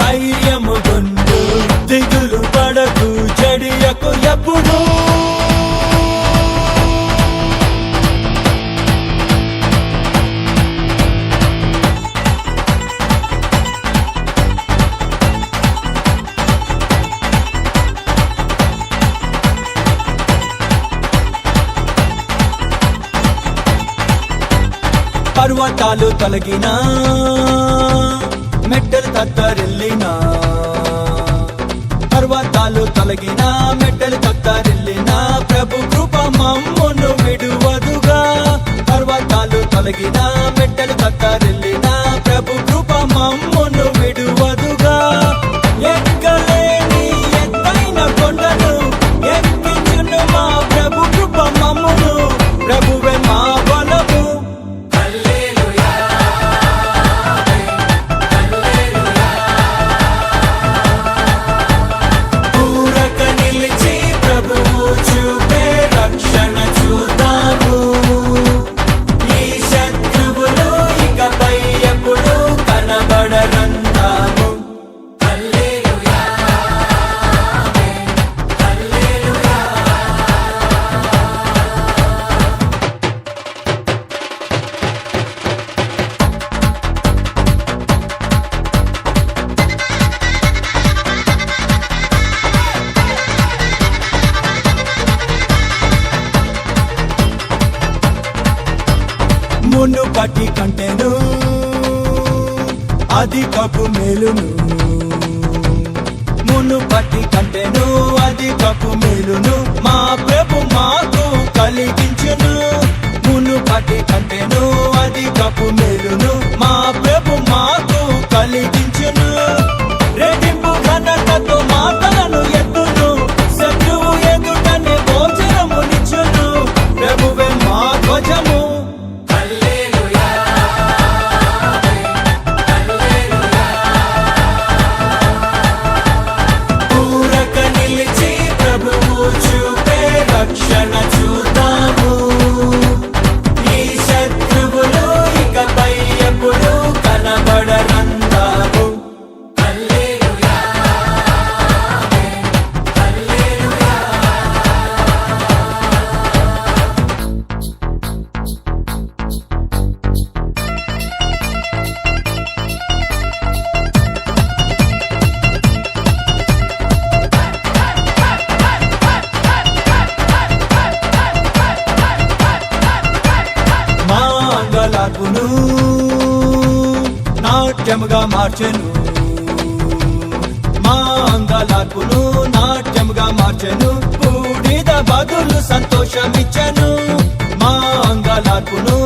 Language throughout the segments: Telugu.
ధైర్యము గుండు దిగులు పడకు చెడియకు ఎప్పుడు. పర్వతాలు తొలగినా మెట్టలు తత్తరిల్లినా పర్వతాలు తొలగినా మెట్టలు తత్తరిల్లినా ప్రభు కృప మమ్మును విడువదుగా. పర్వతాలు తలగినా మున్ను కంటేను కంటెను అధికపు మేలును. మున్ను పట్టి కంటెను అధికపు మేలును. మా ప్రభు మాకు కలిగించును. మున్ను పట్టి అది అధికపు మేలును. మా నాట్యముగా మార్చెను. మా అంగలార్పును నాట్యముగా మార్చెను. బూడిద బదులు సంతోషమిచ్చను. మా అంగలార్పును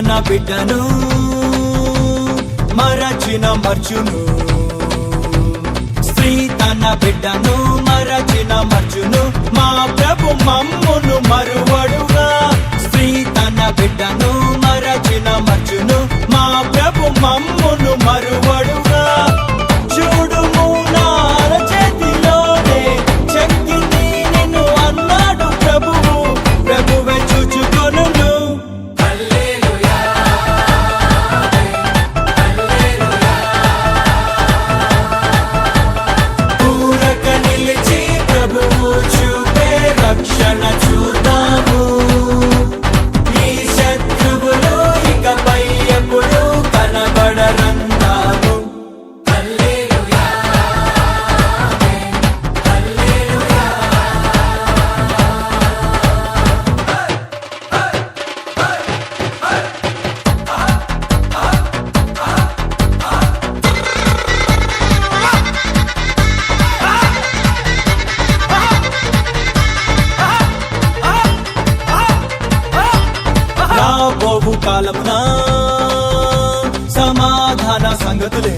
నా బిడ్డను మరచిన మర్చును. స్త్రీ తన బిడ్డను మరచిన మర్చును. మా ప్రభు మమ్మును మరువడుగా. స్త్రీ తన బిడ్డను మరచిన మర్చును. రాబోవు సమాధాన సంగతులే.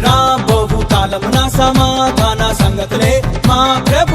రాబోవు కాలమున సమాధాన సంగతులే. మా ప్రభు